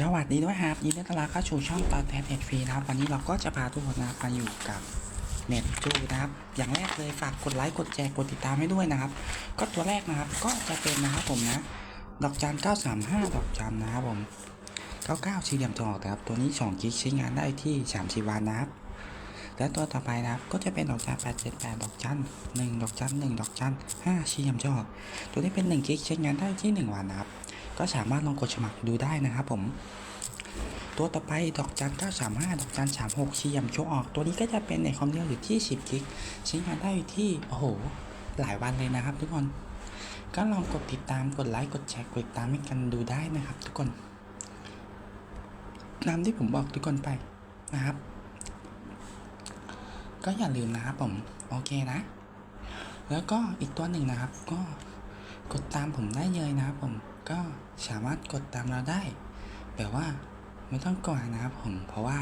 สวัสดีด้วยครับยินดีต้อนรับเข้าสู่ช่องตอนแทนเน็ตฟรีนะครับ วันนี้เราก็จะพาทุกคนนะมาอยู่กับเน็ตจูนะครับ อย่างแรกเลยฝากกดไลค์กดแชร์กดติดตามให้ด้วยนะครับ ก็ตัวแรกนะครับก็จะเป็นนะครับผมนะ ดอกจัน935 ดอกจันนะครับผม 99สี่เหลี่ยมทองนะครับ ตัวนี้2กิกใช้งานได้ที่30วันนะครับ และตัวต่อไปนะครับก็จะเป็นดอกจัน878 ดอกจัน1ดอกจัน1ดอกจัน5สี่เหลี่ยมทองตัวนี้เป็น1กิกใช้งานได้ที่ 1 วันนะครับ ก็สามารถลองกดสมัครดูได้นะครับผมตัวต่อไปดอกจัน 935 ดอกจัน 36ชี้ยำโชว์ออก ตัวนี้ก็จะเป็นในความเร็วอยู่ที่ 10 กิก ใช้งานได้อยู่ที่ โอ้โห หลายวันเลยนะครับ ทุกคน ก็ลองกดติดตาม กดไลค์ กดแชร์ กดติดตามให้กันดูได้นะครับ ทุกคนตามที่ผมบอกทุกคนไปนะครับ ก็อย่าลืมนะครับผม โอเคนะ แล้วก็อีกตัวหนึ่งนะครับ ก็ กดตามผมได้เลยนะครับผมก็สามารถกดตามเราได้ แบบว่าไม่ต้องกลัวนะครับผมเพราะว่า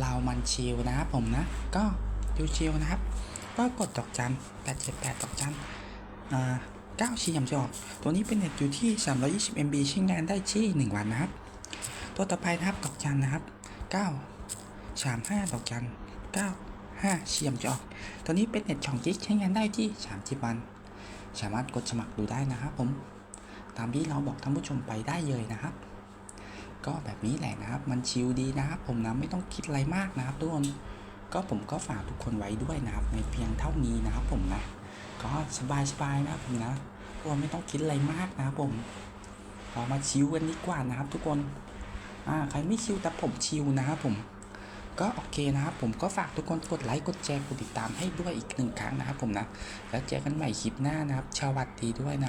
เรามันชิลนะครับผมนะ ก็ดูชิลนะครับ ก็กดดอกจัน878ดอกจันอ่า9ชี้ยำจะออกตัวนี้เป็นเน็ตอยู่ที่ 320 MB ใช้งานได้ที่1วันนะครับ ตัวต่อไปนะครับดอกจันนะครับ 9 35ดอกจัน9 5ชี้ยำจะออกตัวนี้เป็นเน็ตช่องกิกใช้งานได้ที่ 30 วัน สามารถกดสมัครดูได้นะครับผม ตามที่เราบอกท่านผู้ชมไปได้เลยนะครับ ก็แบบนี้แหละนะครับ มันชิลดีนะครับ ผมนะไม่ต้องคิดอะไรมากนะครับทุกคนก็ผมก็ฝากทุกคนไว้ด้วยนะครับ ในเพียงเท่านี้นะครับผมนะ ก็สบายๆนะครับผมนะทุกคนไม่ต้องคิดอะไรมากนะครับผมเรามาชิลกันดีกว่านะครับ ทุกคนอ่าใครไม่ชิลแต่ผมชิลนะครับผม ก็โอเคนะครับ ผมก็ฝากทุกคนกดไลค์กดแชร์กดติดตามให้ด้วยอีกหนึ่งครั้งนะครับผมนะ แล้วเจอกันใหม่คลิปหน้านะครับสวัสดีด้วยนะ